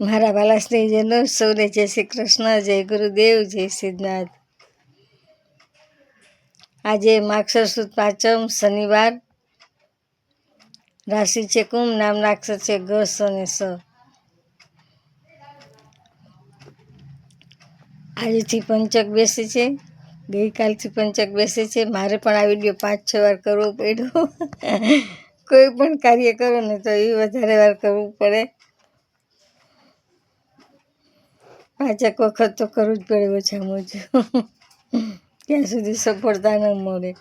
મારા વાલા સ્નેહીજનો સૌને જય શ્રી કૃષ્ણ, જય ગુરુદેવ, જય સિદ્ધનાથ. આજે માક્ષર સુદ પાંચમ શનિવાર, રાશિ છે કુંભ નામના અક્ષર છે ગ અને સ. આજથી પંચક બેસે છે, ગઈકાલથી પંચક બેસે છે. મારે પણ આ વીડિયો પાંચ છ વાર કરવો પડ્યો. કોઈ પણ કાર્ય કરો ને તો એ વધારે વાર કરવું પડે. પાંચેક વખત તો કરવું જ પડે ઓછામાં ઓછું ત્યાં સુધી સફળતા ન મળે.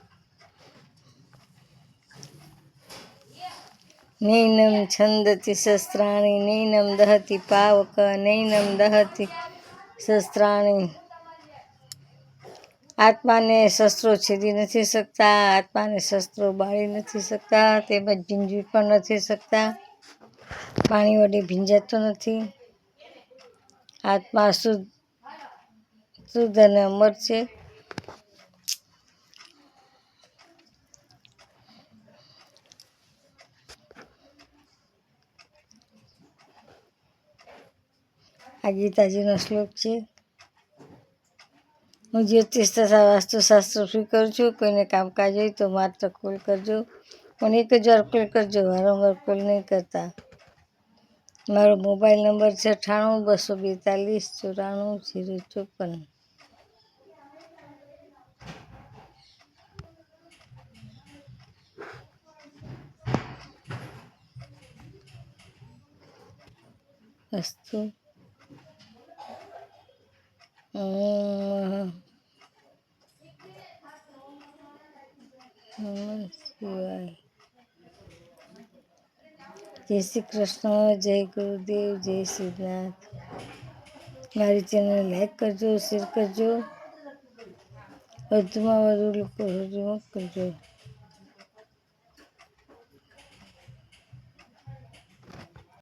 નૈનમ છંદતી શસ્ત્રાણી, નૈનમ દહતી પાવક, નૈનમ દહતી શસ્ત્રાણી. આત્માને શસ્ત્રો છેદી નથી શકતા, આત્માને શસ્ત્રો બાળી નથી શકતા, તેમજ ઝીંઝવી પણ નથી શકતા. પાણી વડે ભીંજાતો નથી. આત્મા શુદ્ધ શુદ્ધ અને અમર છે. આ ગીતાજીનો શ્લોક છે. હું જ્યોતિષ તથા વાસ્તુશાસ્ત્ર સ્વીકારું છું. કોઈને કામકાજ હોય તો માત્ર કોલ કરજો. પણ એક જ વાર કોલ કરજો. વારંવાર કોલ નહીં કરતા. મારો મોબાઈલ નંબર છે અઠ્ઠાણું બસો બેતાલીસ ચોરાણું જીરો ચોપન. અસ્તુ શિવાય. જય શ્રી કૃષ્ણ, જય ગુરુદેવ, જય શ્રીનાથ મારી ચેનલ લાઈક કરજો શેર કરજો. વધુમાં વધુ લોકો સુધી કરજો.